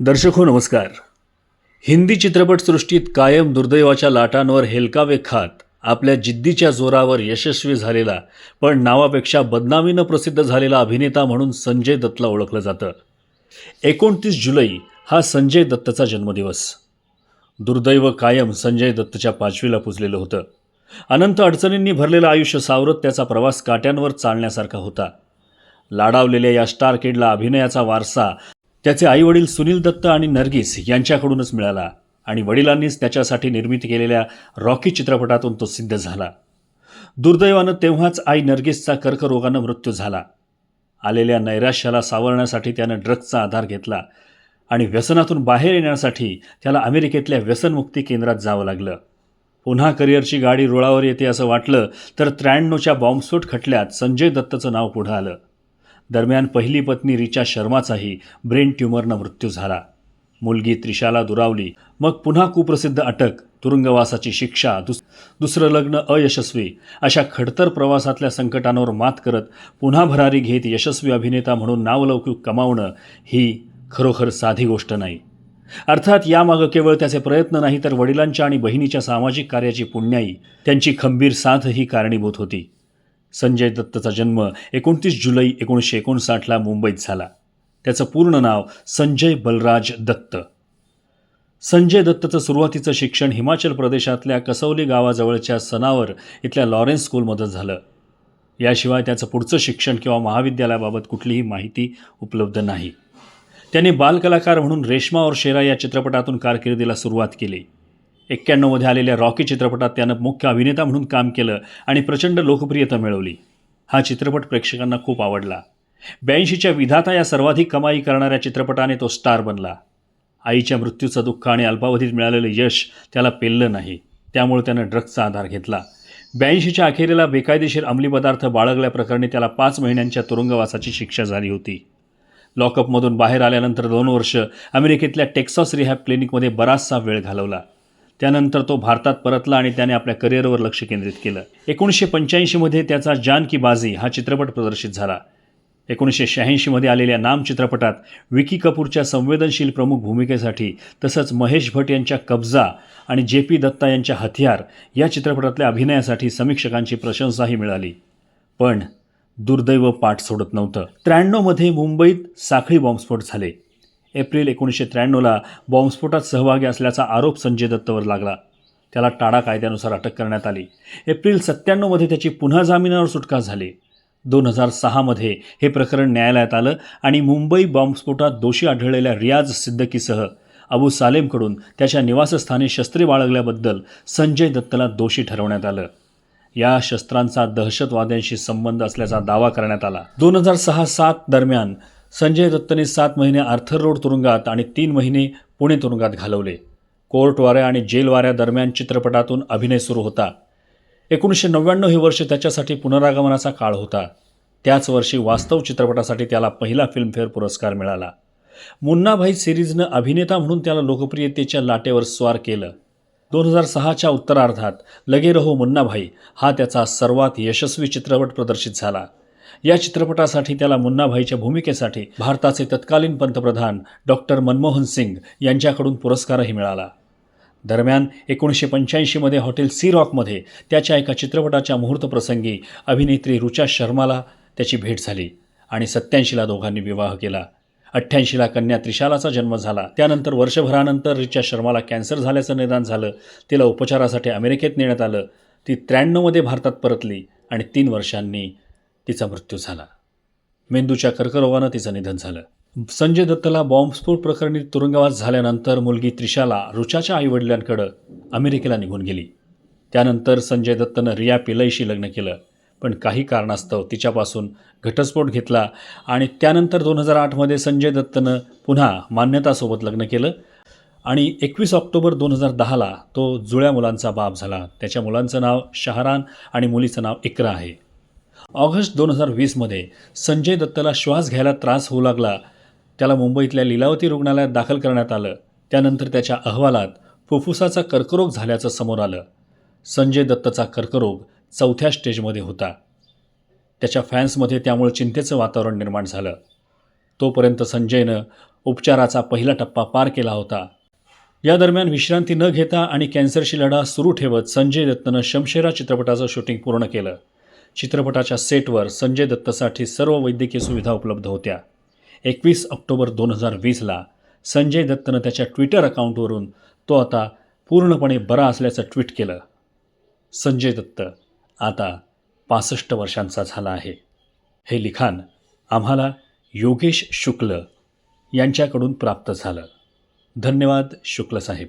दर्शक हो नमस्कार. हिंदी चित्रपटसृष्टीत कायम दुर्दैवाच्या लाटांवर हेलकावे खात आपल्या जिद्दीच्या जोरावर यशस्वी झालेला पण नावापेक्षा बदनामीनं प्रसिद्ध झालेला अभिनेता म्हणून संजय दत्तला ओळखलं जातं. एकोणतीस जुलै हा संजय दत्तचा जन्मदिवस. दुर्दैव कायम संजय दत्तच्या पाचवीला पुजलेलं होतं. अनंत अडचणींनी भरलेलं आयुष्य सावरत त्याचा प्रवास काट्यांवर चालण्यासारखा होता. लाडावलेल्या या स्टार किडला अभिनयाचा वारसा त्याचे आईवडील सुनील दत्त आणि नर्गिस यांच्याकडूनच मिळाला आणि वडिलांनीच त्याच्यासाठी निर्मिती केलेल्या रॉकी चित्रपटातून तो सिद्ध झाला. दुर्दैवानं तेव्हाच आई नर्गिसचा कर्करोगानं मृत्यू झाला. आलेल्या नैराश्याला सावरण्यासाठी त्यानं ड्रग्जचा आधार घेतला आणि व्यसनातून बाहेर येण्यासाठी त्याला अमेरिकेतल्या व्यसनमुक्ती केंद्रात जावं लागलं. पुन्हा करिअरची गाडी रुळावर येते असं वाटलं तर त्र्याण्णवच्या बॉम्बस्फोट खटल्यात संजय दत्तचं नाव पुढं आलं. दरम्यान पहिली पत्नी रिचा शर्माचाही ब्रेन ट्युमरनं मृत्यू झाला. मुलगी त्रिशाला दुरावली. मग पुन्हा कुप्रसिद्ध अटक तुरुंगवासाची शिक्षा दुस दुसरं लग्न अयशस्वी अशा खडतर प्रवासातल्या संकटांवर मात करत पुन्हा भरारी घेत यशस्वी अभिनेता म्हणून नावलौकिक कमावणं ही खरोखर साधी गोष्ट नाही. अर्थात यामागं केवळ त्याचे प्रयत्न नाही तर वडिलांच्या आणि बहिणीच्या सामाजिक कार्याची पुण्याई त्यांची खंबीर साथ ही कारणीभूत होती. संजय दत्तचा जन्म एकोणतीस जुलै एकोणीसशे एकोणसाठला मुंबईत झाला. त्याचं पूर्ण नाव संजय बलराज दत्त. संजय दत्तचं सुरुवातीचं शिक्षण हिमाचल प्रदेशातल्या कसौली गावाजवळच्या सनावर इथल्या लॉरेन्स स्कूलमधून झालं. याशिवाय त्याचं पुढचं शिक्षण किंवा महाविद्यालयाबाबत कुठलीही माहिती उपलब्ध नाही. त्याने बालकलाकार म्हणून रेश्मा और शेरा या चित्रपटातून कारकिर्दीला सुरुवात केली. एक्क्याण्णवमध्ये आलेल्या रॉकी चित्रपटात त्यानं मुख्य अभिनेता म्हणून काम केलं आणि प्रचंड लोकप्रियता मिळवली. हा चित्रपट प्रेक्षकांना खूप आवडला. ब्याऐंशीच्या विधाता या सर्वाधिक कमाई करणाऱ्या चित्रपटाने तो स्टार बनला. आईच्या मृत्यूचं दुःख आणि अल्पावधीत मिळालेलं यश त्याला पेललं नाही. त्यामुळे त्यानं ड्रग्जचा आधार घेतला. ब्याऐंशीच्या अखेरीला बेकायदेशीर अंमली पदार्थ बाळगल्याप्रकरणी त्याला पाच महिन्यांच्या तुरुंगवासाची शिक्षा झाली होती. लॉकअपमधून बाहेर आल्यानंतर दोन वर्ष अमेरिकेतल्या टेक्सास रिहॅब क्लिनिकमध्ये बराचसा वेळ घालवला. त्यानंतर तो भारतात परतला आणि त्याने आपल्या करिअरवर लक्ष केंद्रित केलं. एकोणीसशे पंच्याऐंशीमध्ये त्याचा जान की बाजी हा चित्रपट प्रदर्शित झाला. एकोणीसशे शहाऐंशीमध्ये आलेल्या नाम चित्रपटात विकी कपूरच्या संवेदनशील प्रमुख भूमिकेसाठी तसंच महेश भट यांच्या कब्जा आणि जे पी दत्ता यांच्या हथियार या चित्रपटातल्या अभिनयासाठी समीक्षकांची प्रशंसाही मिळाली. पण दुर्दैव पाठ सोडत नव्हतं. त्र्याण्णवमध्ये मुंबईत साखळी बॉम्बस्फोट झाले. एप्रिल एकोणीसशे त्र्याण्णवला बॉम्बस्फोटात सहभागी असल्याचा आरोप संजय दत्तवर लागला. त्याला टाडा कायद्यानुसार अटक करण्यात आली. एप्रिल सत्त्याण्णवमध्ये त्याची पुन्हा जामिनावर सुटका झाली. दोन हजार सहामध्ये हे प्रकरण न्यायालयात आलं आणि मुंबई बॉम्बस्फोटात दोषी आढळलेल्या रियाज सिद्दकीसह अबू सालेमकडून त्याच्या निवासस्थानी शस्त्रे बाळगल्याबद्दल संजय दत्तला दोषी ठरवण्यात आलं. या शस्त्रांचा दहशतवाद्यांशी संबंध असल्याचा दावा करण्यात आला. दोन हजार सहा सात दरम्यान संजय दत्तने सात महिने आर्थर रोड तुरुंगात आणि तीन महिने पुणे तुरुंगात घालवले. कोर्टवाऱ्या आणि जेलवाऱ्या दरम्यान चित्रपटातून अभिनय सुरू होता. एकोणीसशे नव्याण्णव हे वर्ष त्याच्यासाठी पुनरागमनाचा काळ होता. त्याच वर्षी वास्तव चित्रपटासाठी त्याला पहिला फिल्मफेअर पुरस्कार मिळाला. मुन्नाभाई सिरीजनं अभिनेता म्हणून त्याला लोकप्रियतेच्या लाटेवर स्वार केलं. दोन हजार सहाच्या उत्तरार्धात लगे रहो मुन्नाभाई हा त्याचा सर्वात यशस्वी चित्रपट प्रदर्शित झाला. या चित्रपटासाठी त्याला मुन्नाभाईच्या भूमिकेसाठी भारताचे तत्कालीन पंतप्रधान डॉक्टर मनमोहन सिंग यांच्याकडून पुरस्कारही मिळाला. दरम्यान एकोणीसशे पंच्याऐंशीमध्ये हॉटेल सी रॉकमध्ये त्याच्या एका चित्रपटाच्या मुहूर्तप्रसंगी अभिनेत्री रुचा शर्माला त्याची भेट झाली आणि सत्याऐंशीला दोघांनी विवाह केला. अठ्ठ्याऐंशीला कन्या त्रिशालाचा जन्म झाला. त्यानंतर वर्षभरानंतर रिचा शर्माला कॅन्सर झाल्याचं निदान झालं. तिला उपचारासाठी अमेरिकेत नेण्यात आलं. ती त्र्याण्णवमध्ये भारतात परतली आणि तीन वर्षांनी तिचा मृत्यू झाला. मेंदूच्या कर्करोगानं तिचं निधन झालं. संजय दत्तला बॉम्बस्फोट प्रकरणी तुरुंगवास झाल्यानंतर मुलगी त्रिशाला रुचाच्या आईवडिलांकडं अमेरिकेला निघून गेली. त्यानंतर संजय दत्तनं रिया पिलईशी लग्न केलं. पण काही कारणास्तव तिच्यापासून घटस्फोट घेतला आणि त्यानंतर दोन हजार आठमध्ये संजय दत्तनं पुन्हा मान्यतासोबत लग्न केलं आणि एकवीस ऑक्टोबर दोन हजार दहाला तो जुळ्या मुलांचा बाप झाला. त्याच्या मुलांचं नाव शहरान आणि मुलीचं नाव इकरा आहे. ऑगस्ट दोन हजार वीसमध्ये संजय दत्तला श्वास घ्यायला त्रास होऊ लागला. त्याला मुंबईतल्या लीलावती रुग्णालयात दाखल करण्यात आलं. त्यानंतर त्याच्या अहवालात फुफ्फुसाचा कर्करोग झाल्याचं समोर आलं. संजय दत्तचा कर्करोग चौथ्या स्टेजमध्ये होता. त्याच्या फॅन्समध्ये त्यामुळे चिंतेचं वातावरण निर्माण झालं. तोपर्यंत संजयनं उपचाराचा पहिला टप्पा पार केला होता. या दरम्यान विश्रांती न घेता आणि कॅन्सरशी लढा सुरू ठेवत संजय दत्तनं शमशेरा चित्रपटाचं शूटिंग पूर्ण केलं. चित्रपटाच्या सेटवर संजय दत्तसाठी सर्व वैद्यकीय सुविधा उपलब्ध होत्या. एकवीस ऑक्टोबर दोन हजार वीसला संजय दत्तनं त्याच्या ट्विटर अकाउंटवरून तो आता पूर्णपणे बरा असल्याचं ट्विट केलं. संजय दत्त आता पासष्ट वर्षांचा झाला आहे. हे लिखाण आम्हाला योगेश शुक्ल यांच्याकडून प्राप्त झालं. धन्यवाद शुक्ल साहेब.